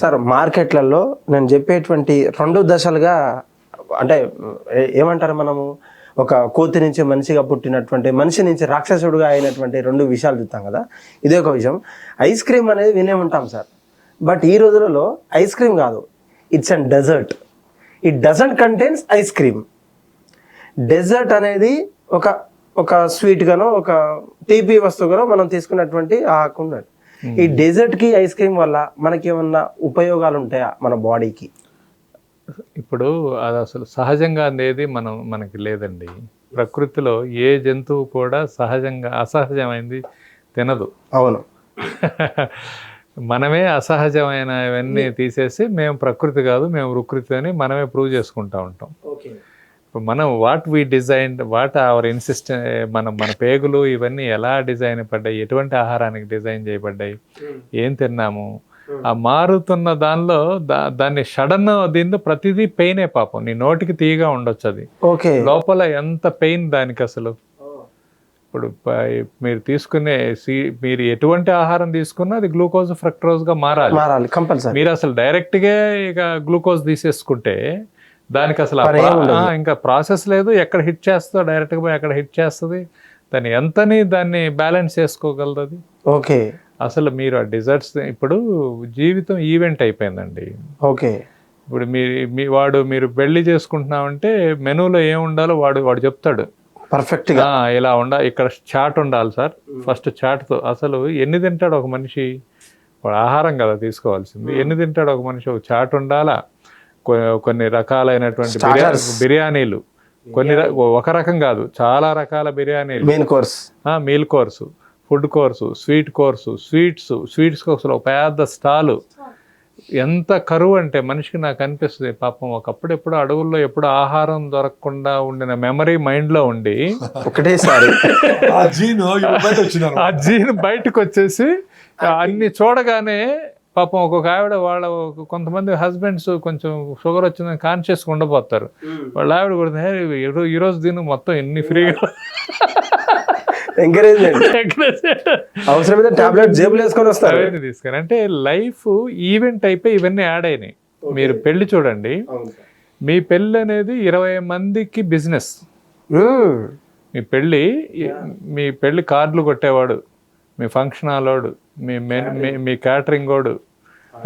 Sir మార్కెట్లలో నేను చెప్పేటువంటి రెండు దశలుగా అంటే ఏమంటారు మనము? ఒక కోతి నుంచి మనిషిగా పుట్టినటువంటి మనిషి నుంచి రాక్షసుడుగా అయినటువంటి రెండు విషయాలు చూస్తాం కదా. ఇదే ఒక విషయం. ఐస్ క్రీమ్ అనేది వినే ఉంటాం సార్. బట్ ఈ రోజులలో ఐస్ క్రీమ్ కాదు. It's and dessert. It doesn't contains ice cream. Dessert అనేది ఒక ఒక స్వీట్గానో ఒక తీపి వస్తువుగానో మనం తీసుకున్నటువంటి ఆ ఈ డెజర్ట్కి ఐస్ క్రీమ్ వల్ల మనకి ఏమన్నా ఉపయోగాలు ఉంటాయా మన బాడీకి? ఇప్పుడు అది అసలు సహజంగా అనేది మనం మనకి లేదండి. ప్రకృతిలో ఏ జంతువు కూడా సహజంగా అసహజమైంది తినదు. అవును. మనమే అసహజమైనవన్నీ తీసేసి మేము ప్రకృతి కాదు మేము ప్రకృతి అని మనమే ప్రూవ్ చేసుకుంటా ఉంటాం. మనం what we design what our insist మనం మన పేగులు ఇవన్నీ ఎలా డిజైన్ పడ్డాయి ఎటువంటి ఆహారానికి డిజైన్ చేయబడ్డాయి ఏం తిన్నాము? ఆ మారుతున్న దానిలో దా దాన్ని సడన్ దీనిలో ప్రతిదీ పెయినే పాపం. నీ నోటికి తీయగా ఉండొచ్చు అది. ఓకే. లోపల ఎంత పెయిన్ దానికి అసలు? ఇప్పుడు మీరు తీసుకునే సి మీరు ఎటువంటి ఆహారం తీసుకున్నా అది గ్లూకోజ్ ఫ్రక్ట్రోజ్గా మారాలి. మారాలి కంపల్సరీ మీరు అసలు డైరెక్ట్గా ఇక గ్లూకోజ్ తీసేసుకుంటే దానికి అసలు ఇంకా ప్రాసెస్ లేదు. ఎక్కడ హిట్ చేస్తుందో డైరెక్ట్గా పోయి ఎక్కడ హిట్ చేస్తుంది. దాన్ని ఎంతని దాన్ని బ్యాలెన్స్ చేసుకోగలదు అది ఓకే. అసలు మీరు ఆ డిజర్ట్స్ ఇప్పుడు జీవితం ఈవెంట్ అయిపోయిందండి. ఓకే. ఇప్పుడు మీ మీ వాడు మీరు పెళ్ళి చేసుకుంటున్నామంటే మెనూలో ఏం ఉండాలో వాడు వాడు చెప్తాడు. పర్ఫెక్ట్గా ఆ, ఇలా ఉండ ఇక్కడ చాట్ ఉండాలి సార్. ఫస్ట్ చాట్తో అసలు ఎన్ని తింటాడు ఒక మనిషి? వాడు ఆహారం కదా తీసుకోవాల్సింది. ఎన్ని తింటాడు ఒక మనిషి? ఒక చాట్ ఉండాలా? కొన్ని రకాలైనటువంటి. బిర్యానీలు. కొన్ని ఒక రకం కాదు చాలా రకాల బిర్యానీలు. Main course meal course food course sweet course sweets sweets అసలు ఒక పెద్ద స్టాలు. ఎంత కరువు అంటే మనిషికి నాకు అనిపిస్తుంది పాపం ఒకప్పుడు ఎప్పుడు అడవుల్లో ఎప్పుడు ఆహారం దొరకకుండా ఉండిన మెమరీ మైండ్లో ఉండి ఒకటేసారి. ఆ జీన్ బయటకు వచ్చేసి అన్ని చూడగానే పాపం ఒక్కొక్క ఆవిడ వాళ్ళ ఒక- కొంతమంది హస్బెండ్స్ కొంచెం షుగర్ వచ్చిందని కాన్షియస్గా ఉండబోతారు. వాళ్ళ ఆవిడ కూడా "హే, ఈ- ఈ రోజు దీని మొత్తం ఎన్ని ఫ్రీగా ఎంకరేజ్మెంట్ అవసరమైతే టాబ్లెట్ జేబులు వేసుకొని వస్తారు. అవన్నీ తీసుకొని అంటే లైఫ్ ఈవెంట్ అయిపోయి ఇవన్నీ యాడ్ అయినాయి. మీరు పెళ్ళి చూడండి. మీ పెళ్ళి అనేది ఇరవై మందికి బిజినెస్. మీ పెళ్ళి మీ పెళ్ళి కార్డులు కొట్టేవాడు మీ ఫంక్షన్ హాలోడు మీ మీ- మీ క్యాటరింగ్ వాడు.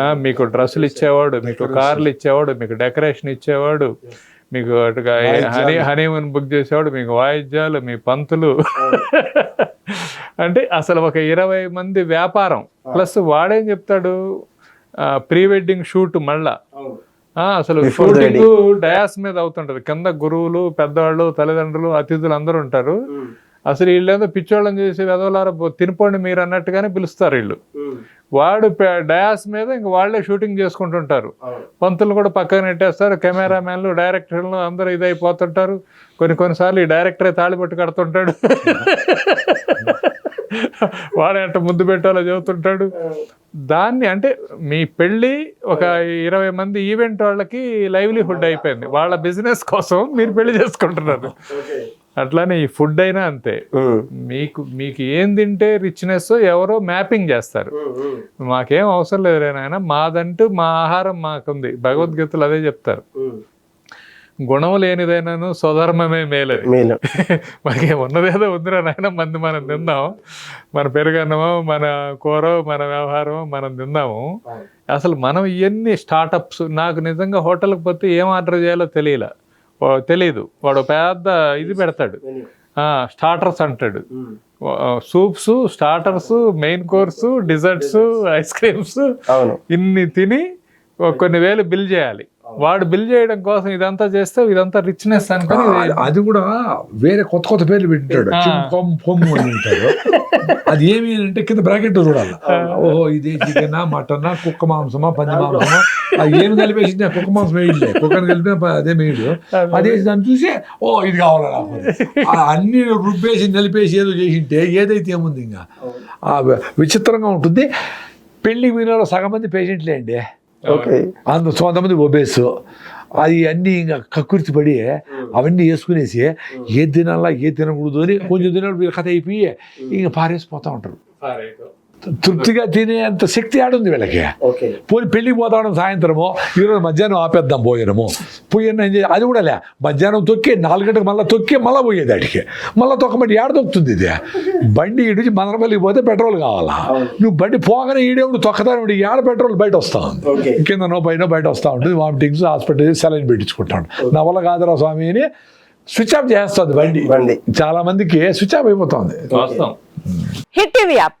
ఆ, మీకు డ్రెస్సులు ఇచ్చేవాడు మీకు కార్లు ఇచ్చేవాడు మీకు డెకరేషన్ ఇచ్చేవాడు మీకు అటుగా హనీ హనీమూన్ బుక్ చేసేవాడు మీకు వాయిద్యాలు మీ పంతులు. అంటే అసలు ఒక ఇరవై మంది వ్యాపారం. ప్లస్ వాడేం చెప్తాడు? ప్రీ వెడ్డింగ్ షూట్ మళ్ళా. ఆ, అసలు షూటింగ్ డయాస్ మీద అవుతుంటది. కింద గురువులు పెద్దవాళ్ళు తల్లిదండ్రులు అతిథులు అందరూ ఉంటారు. అసలు వీళ్ళేదో పిచ్చోళ్ళని చేసి వెదవలారా తినిపోండి మీరు అన్నట్టుగానే పిలుస్తారు వీళ్ళు. వాడు డయాస్ మీద ఇంక వాళ్ళే షూటింగ్ చేసుకుంటుంటారు. పంతులు కూడా పక్కన నెట్టేస్తారు కెమెరామ్యాన్లు డైరెక్టర్లు అందరూ ఇదైపోతుంటారు. కొన్ని కొన్నిసార్లు ఈ డైరెక్టరే తాళిపట్టు కడుతుంటాడు. వాడే అంట ముద్దు పెట్టాలో చెబుతుంటాడు. దాన్ని అంటే మీ పెళ్ళి ఒక ఇరవై మంది ఈవెంట్ వాళ్ళకి లైవ్లీహుడ్ అయిపోయింది. వాళ్ళ బిజినెస్ కోసం మీరు పెళ్ళి చేసుకుంటున్నారు. అట్లానే ఈ ఫుడ్ అయినా అంతే. మీకు మీకు ఏం తింటే రిచ్నెస్ ఎవరో మ్యాపింగ్ చేస్తారు. మాకేం అవసరం లేదు నాయన మాదంటూ మా ఆహారం మాకుంది. భగవద్గీతలు అదే చెప్తారు. గుణం లేనిదైనాను స్వధర్మమే మేలది. మేలు. మనకి ఉన్నదేదో ఉందిరా నాయన మంది మనం తిందాం మన పెరుగన్నమో మన కూర మన వ్యవహారం మనం తిందాము అసలు మనం ఇవన్నీ స్టార్టప్స్ నాకు నిజంగా హోటల్కి పోతే ఏం ఆర్డర్ చేయాలో తెలియలే. తెలియదు వాడు పెద్ద ఇది పెడతాడు. స్టార్టర్స్ అంటాడు. Soups starters main course desserts ice creams ఇన్ని తిని ఒక కొన్ని వేలు బిల్ చేయాలి. వాడు బిల్ చేయడం కోసం ఇదంతా చేస్తే ఇదంతా రిచ్నెస్ అనుకుని అది- కూడా వేరే కొత్త కొత్త పేర్లు అని ఉంటాడు అది ఏమి అంటే కింద బ్రాకెట్ చూడాలి. ఓహో ఇది చికెనా మటనా కుక్క మాంసమా పంది మాంసమా? అది ఏమి కలిపేసింది? ఆ కుక్క మాంసం వేయలే. కుక్కని కలిపిన అదే వేయడు అదే. దాన్ని చూసి ఓ ఇది కావాలా నాకు? అన్ని రుబ్బేసి నలిపేసి ఏదో చేసింటే ఏదైతే ఏముంది ఇంకా? విచిత్రంగా ఉంటుంది. పెళ్ళికి పోయిన వాళ్ళు సగం మంది పేషెంట్లే అండి. అందు కొంతమంది ఒబేస్ అది అన్నీ ఇంకా కక్కుర్తి పడి అవన్నీ వేసుకునేసి ఏ తినాలా ఏ తినకూడదు అని కొంచెం తినప్పుడు వీళ్ళ కథ అయిపోయి ఇంకా పారేసిపోతూ ఉంటారు తృప్తిగా తినేంత శక్తి ఆడుంది వీళ్ళకి. ఓకే. పోయి పెళ్ళికి పోతాడు సాయంత్రము ఈరోజు మధ్యాహ్నం ఆపేద్దాం పోయినము పోయిన అది కూడా లే. మధ్యాహ్నం తొక్కి నాలుగు గంటలకు మళ్ళీ తొక్కి మళ్ళీ పోయేది అడిగి మళ్ళీ తొక్కబట్టి ఏడ తొక్కుతుంది ఇది? బండి ఇడిచి మదనపల్లికి పోతే పెట్రోల్ కావాలా? నువ్వు బండి పోగానే ఈడేవుడు తొక్కతాను ఏడ పెట్రోల్ బయట వస్తా ఉంది. ఓకే. కింద నో పైన బయట వస్తూ ఉంటుంది వామిటింగ్స్ హాస్పిటల్ సెలైన్ పెట్టించుకుంటాడు నా వల్ల కాదురా స్వామి అని స్విచ్ ఆఫ్ చేస్తుంది బండి. బండి. చాలా మందికి స్విచ్ ఆఫ్ అయిపోతుంది. Hit TV app.